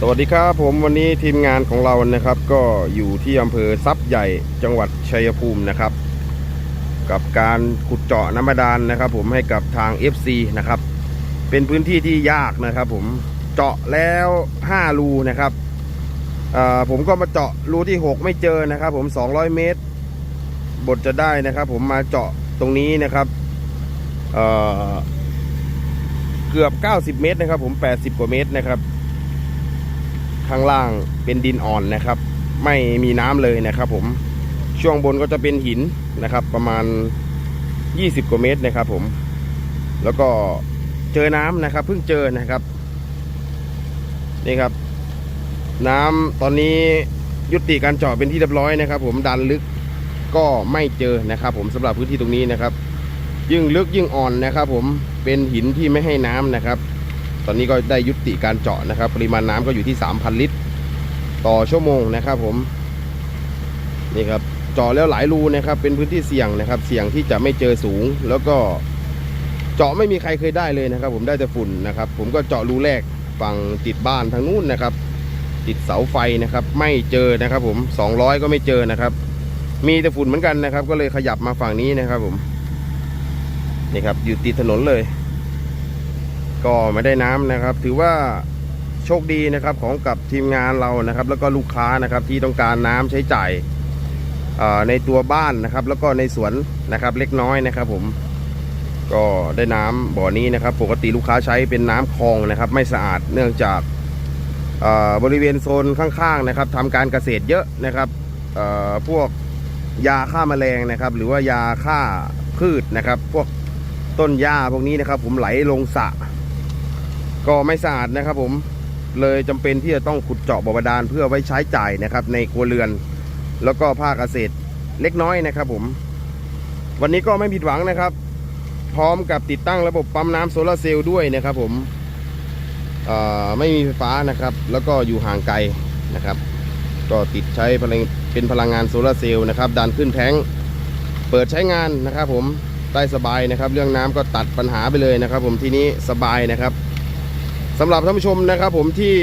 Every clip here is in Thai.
สวัสดีครับผมวันนี้ทีมงานของเรานะครับก็อยู่ที่อำเภอทรัพย์ใหญ่จังหวัดชัยภูมินะครับ กับการขุดเจาะน้ำบาดาลนะครับ ผมให้กับทาง FC นะครับ เป็นพื้นที่ที่ยากนะครับ ผมเจาะแล้ว 5 รูนะครับผมก็มาเจาะรูที่ 6 ไม่เจอนะครับ ผม 200 เมตร บทจะได้นะครับ ผมมาเจาะตรงนี้นะครับเอ่อเกือบ 90 เมตรนะครับ ผม 80 กว่าเมตรนะครับ ข้างล่างเป็นดินอ่อนนะครับ ไม่มีน้ำเลยนะครับผมช่วงบนก็จะเป็นหินนะครับ ประมาณ 20 กว่าเมตรนะครับ ผม แล้วก็เจอน้ำนะครับ เพิ่งเจอนะครับนี่ครับ น้ำตอนนี้ยุติการเจาะเป็นที่เรียบร้อยนะครับ ผมดันลึกก็ไม่เจอนะครับ ผมสำหรับพื้นที่ตรงนี้นะครับ ยิ่งลึกยิ่งอ่อนนะครับ ผมเป็นหินที่ไม่ให้น้ำนะครับ ตอนนี้ก็ได้ยุติการเจาะนะครับ ปริมาณน้ำก็อยู่ที่ 3,000 ลิตร ต่อชั่วโมงนะครับผมนี่ครับเจาะแล้วหลายรูนะครับ เป็นพื้นที่เสี่ยงนะครับ เสี่ยงที่จะไม่เจอสูง แล้วก็เจาะไม่มีใครเคยได้เลยนะครับ ผมได้แต่ฝุ่นนะครับ ผมก็เจาะรูแรกฝั่งติดบ้านทางนู้นนะครับ ติดเสาไฟนะครับ ไม่เจอนะครับ ผม 200 ก็ไม่เจอนะครับ มีแต่ฝุ่นเหมือนกันนะครับ ก็เลยขยับมาฝั่งนี้นะครับ ผมนี่ครับอยู่ติดถนนเลย ก็ไม่ได้น้ำนะครับ ถือว่าโชคดีนะครับของกับทีมงานเรานะครับ แล้วก็ลูกค้านะครับที่ต้องการน้ำใช้จ่ายในตัวบ้านนะครับ แล้วก็ในสวนนะครับเล็กน้อยนะครับ ผมก็ได้น้ำบ่อนี้นะครับ ปกติลูกค้าใช้เป็นน้ำคลองนะครับ ไม่สะอาดเนื่องจากบริเวณโซนข้างๆนะครับทำการเกษตรเยอะนะครับพวกยาฆ่าแมลงนะครับ หรือว่ายาฆ่าพืชนะครับ พวกต้นหญ้าพวกนี้นะครับ ผมไหลลงสระ ก็ไม่สะอาดนะครับผมเลยจำเป็นที่จะต้องขุดเจาะบ่อบาดาลเพื่อไว้ใช้จ่ายนะครับ ในครัวเรือน แล้วก็ภาคเกษตรเล็กน้อยนะครับผมวันนี้ก็ไม่ผิดหวังนะครับ พร้อมกับติดตั้งระบบปั๊มน้ำโซลาร์เซลล์ด้วยนะครับผมไม่มีไฟฟ้านะครับ แล้วก็อยู่ห่างไกลนะครับ ก็ติดใช้พลังเป็นพลังงานโซลาร์เซลล์นะครับดันขึ้นแท้งเปิดใช้งานนะครับผมได้สบายนะครับ เรื่องน้ำก็ตัดปัญหาไปเลยนะครับ ผมที่นี้สบายนะครับ สำหรับท่านผู้ชมนะครับ ผมที่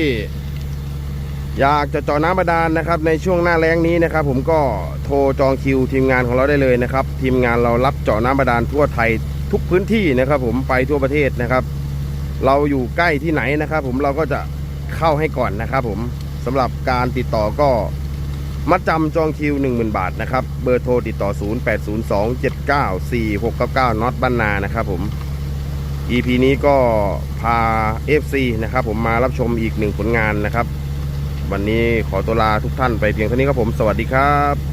อยากจะเจาะน้ำบาดาลนะครับ ในช่วงหน้าแล้งนี้นะครับ ผมก็โทรจองคิวทีมงานของเราได้เลยนะครับ ทีมงานเรารับเจาะน้ำบาดาลทั่วไทยทุกพื้นที่นะครับ ผมไปทั่วประเทศนะครับ เราอยู่ใกล้ที่ไหนนะครับ ผมเราก็จะเข้าให้ก่อนนะครับ ผมสำหรับการติดต่อก็มัดจำจองคิว 10,000 บาทนะครับ เบอร์โทรติดต่อ 0802794699น็อตบ้านนานะครับผม EP นี้ก็พา FC นะครับผมมารับชมอีกหนึ่งผลงานนะครับ วันนี้ขอตัวลาทุกท่านไปเพียงเท่านี้ครับผม สวัสดีครับ